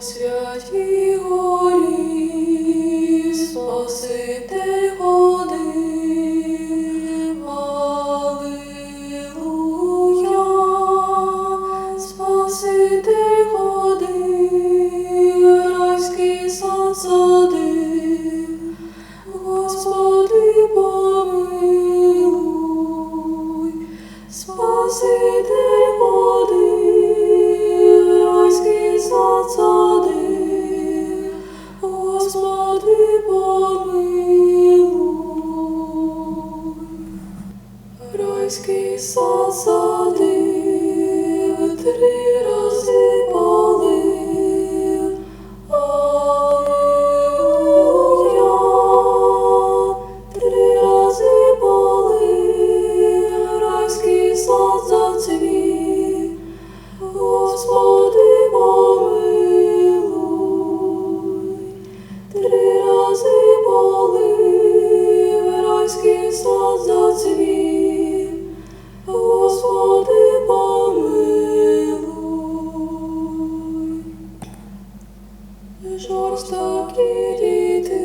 Святі голі, Спаситель голі, so, so жорстокі діти,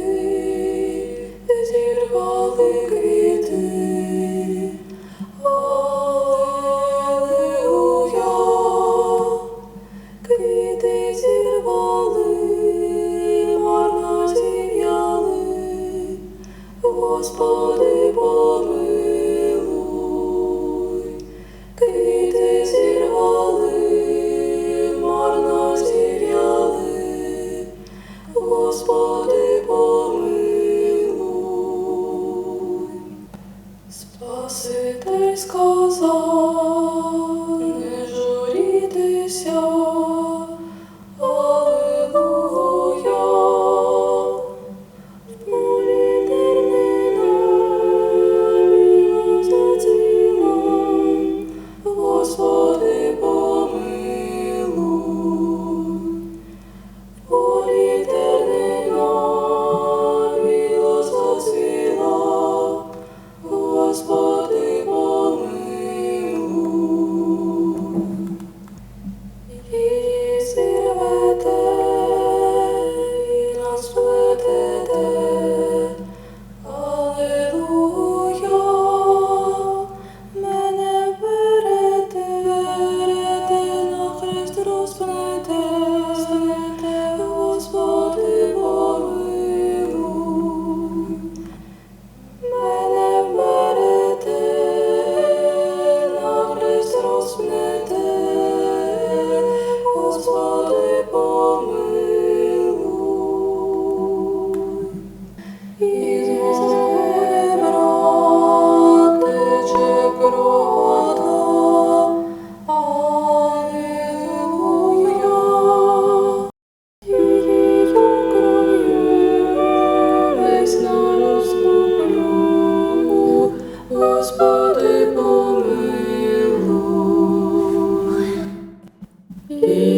зірвали квіти, Аллилуйя, квіти зірвали, марно зів'яли, Господи Бори. Yeah.